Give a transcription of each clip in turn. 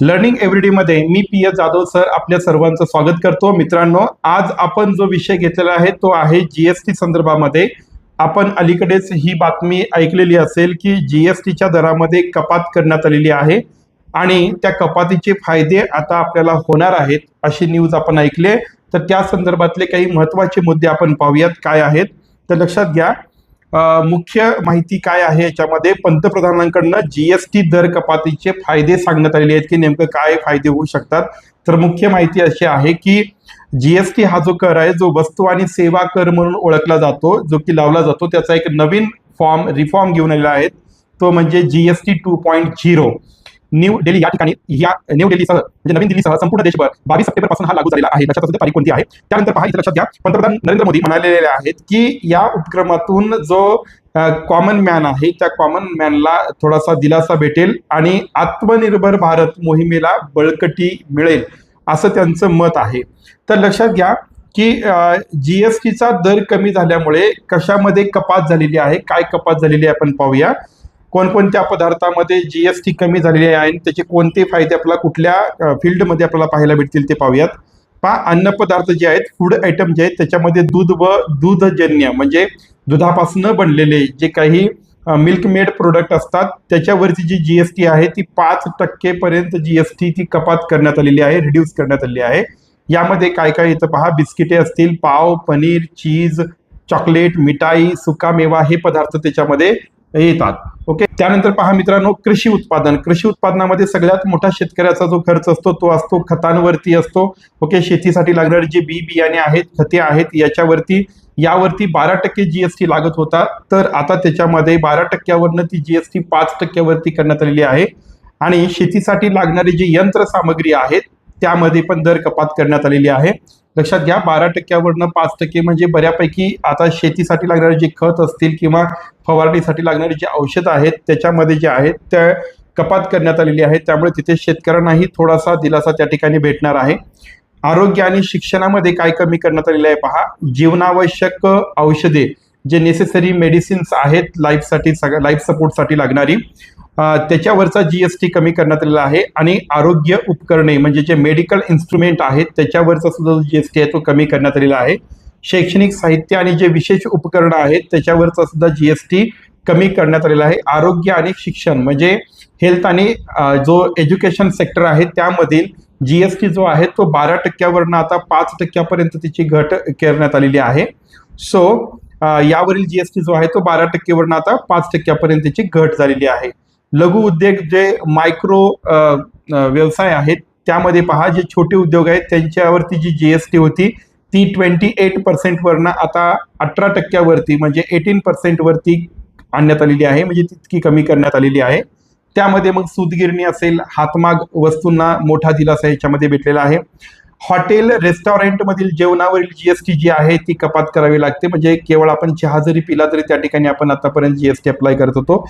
Learning everyday मध्ये मी P S Jadhav sir आपल्या सर्वांचं स्वागत करतो. मित्रांनो आज आपण जो विषय घेतलेला आहे तो आहे जीएसटी संदर्भामध्ये. आपण अलीकडेच ही बातमी ऐकलेली असेल की जीएसटीच्या दरामध्ये कपात करण्यात आलेली आहे आणि त्या कपातीचे फायदे आता आपल्याला होणार आहेत अशी न्यूज आपण ऐकली तर त्या संदर्भातले काही महत्त्वाचे मुद्दे आपण पाहूयात काय आहेत. तर लक्षात घ्या मुख्य माहिती काय आहे याच्यामध्ये पंतप्रधानांकडनं जीएसटी दर कपातीचे फायदे सांगण्यात आलेले आहेत की नेमकं काय फायदे होऊ शकतात. तर मुख्य माहिती अशी आहे की जीएसटी हा जो कर आहे जो वस्तू आणि सेवा कर म्हणून ओळखला जातो जो की लावला जातो त्याचा एक नवीन फॉर्म रिफॉर्म घेऊन आलेला आहे. तो म्हणजे GST two point zero New Delhi या ठिकाणी या न्यू दिल्लीसह म्हणजे नवीन दिल्लीसह संपूर्ण देशभर बावीस सप्टेंबरपासून हा लागू झालेला आहे. लक्षात असू दे तारीख कोणती आहे? त्यानंतर पहा इथे लक्षात घ्या. पंतप्रधान नरेंद्र मोदी म्हणालेले आहेत की या उपक्रमातून जो कॉमन मॅन आहे त्या कॉमन मॅनला थोडासा दिलासा भेटेल आणि आत्मनिर्भर भारत मोहिमेला बळकटी मिळेल असं त्यांचं मत आहे. तर लक्षात घ्या की जी एस टीचा दर कमी झाल्यामुळे कशामध्ये कपात झालेली आहे? काय कपात झालेली आहे? आपण पाहूया. कोणकोणत्या पदार्थामध्ये जी एस टी कमी झालेली आहे आणि त्याचे कोणते फायदे आपल्याला कुठल्या फील्डमध्ये आपल्याला पाहायला भेटतील ते पाहूयात. पहा अन्न पदार्थ जे आहेत फूड आयटम जे आहेत त्याच्यामध्ये दूध व दूधजन्य म्हणजे दुधापासून बनलेले जे काही मिल्कमेड प्रोडक्ट असतात त्याच्यावरची जी जी एस टी आहे ती पाच टक्केपर्यंत जी एस टी ती कपात करण्यात आलेली आहे रिड्यूस करण्यात आलेली आहे. यामध्ये काय काय येतं पहा बिस्किटे असतील पाव पनीर चीज चॉकलेट मिठाई सुकामेवा हे पदार्थ त्याच्यामध्ये येतात. ओके? त्यानंतर पहा मित्रांनो कृषी उत्पादन. कृषी उत्पादनामध्ये सगळ्यात मोठा शेतकऱ्याचा जो खर्च असतो तो असतो खतांवरती असतो. ओके? शेतीसाठी लागणारे जे बी बियाणे आहेत खते आहेत याच्यावरती यावरती बारा टक्के जीएसटी लागत होता. तर आता त्याच्यामध्ये बारा टक्क्यावरनं ती जीएसटी पाच टक्क्यावरती करण्यात आलेली आहे. आणि शेतीसाठी लागणारी जी यंत्रसामग्री आहेत त्यामध्ये पण दर कपात करण्यात आलेली आहे. लक्षात घ्या बारा टक्क्यावरनं पाच टक्के म्हणजे बऱ्यापैकी आता शेतीसाठी लागणारे जे खत असतील किंवा फवारणीसाठी लागणारी जी औषधं आहेत त्याच्यामध्ये जे आहेत त्या कपात करण्यात आलेली आहे. त्यामुळे तिथे शेतकऱ्यांनाही थोडासा दिलासा त्या ठिकाणी भेटणार आहे. आरोग्य आणि शिक्षणामध्ये काय कमी करण्यात आलेलं आहे पहा. जीवनावश्यक औषधे जे नेसेसरी मेडिसिन्स आहेत लाईफसाठी सगळ्या लाईफ सपोर्टसाठी लागणारी त्याच्यावरचा जी एस टी कमी करण्यात आलेला आहे आणि आरोग्य उपकरणे म्हणजे जे मेडिकल इन्स्ट्रुमेंट आहेत त्याच्यावरचा सुद्धा जो टी आहे तो कमी करण्यात आलेला आहे. शैक्षणिक साहित्य आणि जे विशेष उपकरणं आहेत त्याच्यावरचा सुद्धा जी एस टी कमी करण्यात आलेला आहे. आरोग्य आणि शिक्षण म्हणजे हेल्थ आणि जो एज्युकेशन सेक्टर आहे त्यामधील जी एस टी जो आहे तो बारा टक्क्यावरनं आता पाच टक्क्यापर्यंत तिची घट करण्यात आलेली आहे. सो यावरील जीएसटी जो आहे तो बारा टक्केवरून आता पाच टक्क्यापर्यंतची घट झालेली आहे. लघु उद्योग जे मायक्रो व्यवसाय आहेत त्यामध्ये पहा जे छोटे उद्योग आहेत त्यांच्यावरती जी जीएसटी होती ती ट्वेंटी एट पर्सेंटवरनं आता अठरा टक्क्यावरती म्हणजे एटीन पर्सेंटवरती आणण्यात आलेली आहे म्हणजे तितकी कमी करण्यात आलेली आहे. त्यामध्ये मग सूतगिरणी असेल हातमाग वस्तूंना मोठा दिलासा याच्यामध्ये भेटलेला आहे. हॉटेल रेस्टॉरंटमधील जेवणावरील जीएसटी जी आहे ती कपात करावी लागते. म्हणजे केवळ आपण चहा जरी पिला तरी त्या ठिकाणी आपण आतापर्यंत जीएसटी अप्लाय करत होतो.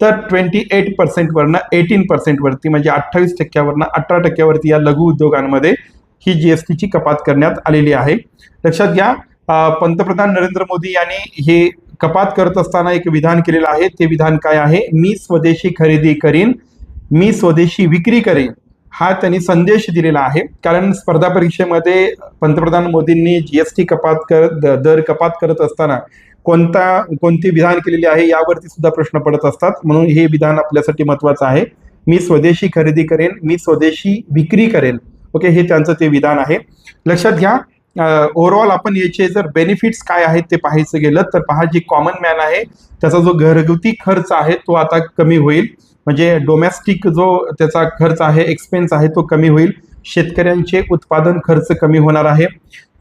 तर ट्वेंटी एट पर्सेंटवरनं एटीन पर्सेंटवरती म्हणजे अठ्ठावीस टक्क्यावरनं अठरा टक्क्यावरती या लघु उद्योगांमध्ये ही जीएसटीची कपात करण्यात आलेली आहे. लक्षात घ्या पंतप्रधान नरेंद्र मोदी यांनी हे कपात करत असताना एक विधान केलेलं आहे. ते विधान काय आहे? मी स्वदेशी खरेदी करीन मी स्वदेशी विक्री करेन. हा त्यांनी संदेश दिलेला आहे. कारण स्पर्धा परीक्षेमध्ये पंतप्रधान मोदींनी जीएसटी कपात करत द- दर कपात करत असताना कोणता कोणती विधान केलेली आहे यावरती सुद्धा प्रश्न पडत असतात. म्हणून हे विधान आपल्यासाठी महत्वाचं आहे. मी स्वदेशी खरेदी करेन मी स्वदेशी विक्री करेन ओके हे त्यांचं ते विधान आहे. लक्षात घ्या ओव्हरऑल आपण याचे जर बेनिफिट्स काय आहेत ते पाहायचं गेलं तर पहा जी कॉमन मॅन आहे त्याचा जो घरगुती खर्च आहे तो आता कमी होईल. म्हणजे डोमेस्टिक जो त्याचा खर्च आहे एक्सपेन्स आहे तो कमी होईल. शेतकऱ्यांचे उत्पादन खर्च कमी होणार आहे.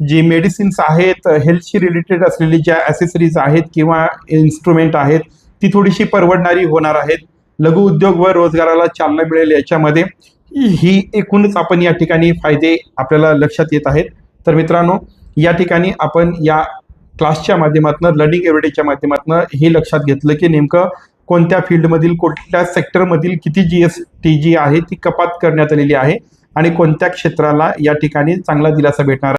जी मेडिसिन्स आहेत हेल्थशी रिलेटेड असलेली ज्या ॲसेसरीज आहेत किंवा इन्स्ट्रुमेंट आहेत ती थोडीशी परवडणारी होणार आहेत. लघु उद्योग व रोजगाराला चालना मिळेल याच्यामध्ये. ही एकूणच आपण या ठिकाणी फायदे आपल्याला लक्षात येत आहेत. तर मित्रांनो या ठिकाणी आपण या क्लासच्या माध्यमातून लर्निंग एव्हरीडेच्या माध्यमातून हे लक्षात घेतलं की नेमकं कोणत्या फील्डमधील कुठल्या सेक्टरमधील किती जी एस टी जी आहे ती कपात करण्यात आलेली आहे आणि कोणत्या क्षेत्राला या ठिकाणी चांगला दिलासा भेटणार